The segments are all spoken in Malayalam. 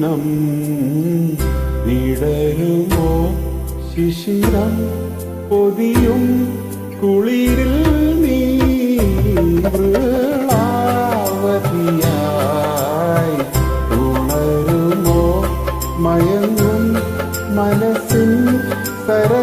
കേളി നിടരുമോ? ശിശിരം പൊതിയും കുളിരിൽ നീ വൃളാവതിയായി ഉണരുമോ? മയങ്ങും മനസ്സിൻ സരസിൽ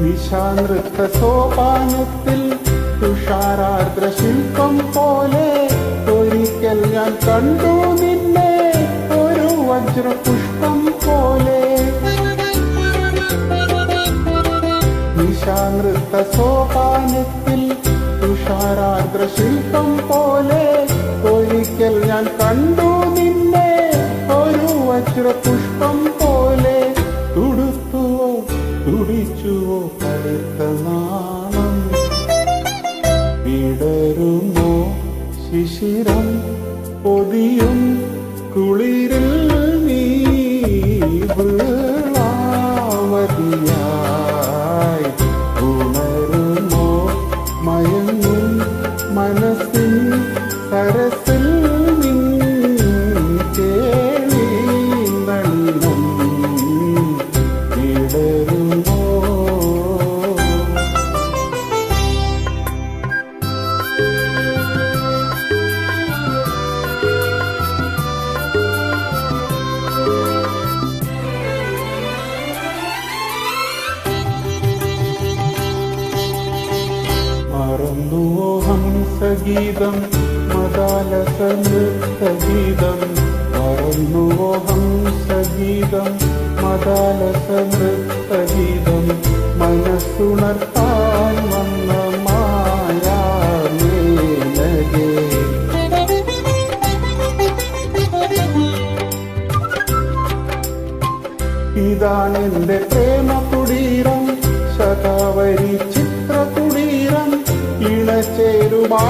നിശാനൃത്ത സോപാനത്തിൽ തുഷാരാർദ്ര ശില്പം പോലെ ഒരിക്കൽ ഞാൻ കണ്ടു നിന്നെ ഒരു വജ്രപുഷ്പം പോലെ. വിശാനൃത്ത സോപാനത്തിൽ തുഷാരാർദ്ര ശില്പം പോലെ ഒരിക്കൽ ഞാൻ കണ്ടു നിന്നെ ഒരു വജ്രപുഷ്പം തുടിച്ചുവോ കടുത്ത നാണം വിടരുമോ ശിശിരം? പൊതിയും കുളിരിൽ ഹംസഗീതം മദാലസ നൃത്തഗീതം മറന്നുവോ ഹംസഗീതം മനസ്സുണർത്താൻ വന്ന ഇതാണെന്റെ പ്രേമ കുടീരം ശതാവരി ചിത്ര കുടീരം ഇണചേരുമാശ്ലേഷത്തിൽ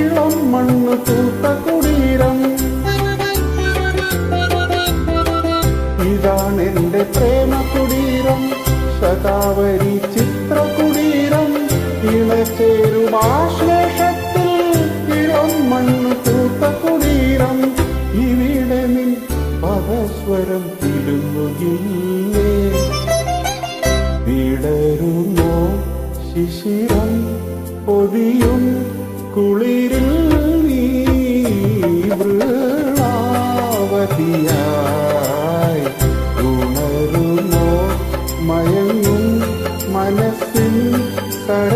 ഇളം മണ്ണ് തൂത്ത കുടീരം. ഇതാണ് എന്റെ പ്രേമ കുടീരം ശതാവരി ചിത്ര കുടീരം. ഇണചേരുമാശ്ലേഷത്തിൽ ഇളം മണ്ണ് തൂത്ത കുടീരം. ഇവിടെ നിൻ പദസ്വരം തിരുമുകില്ലേ വിടരുമോ ശിശിരം പൊതിയും കുളിരിൽ നീ വൃളാവതിയായി ഉണരുമോ മയങ്ങും മനസ്സിൽ തര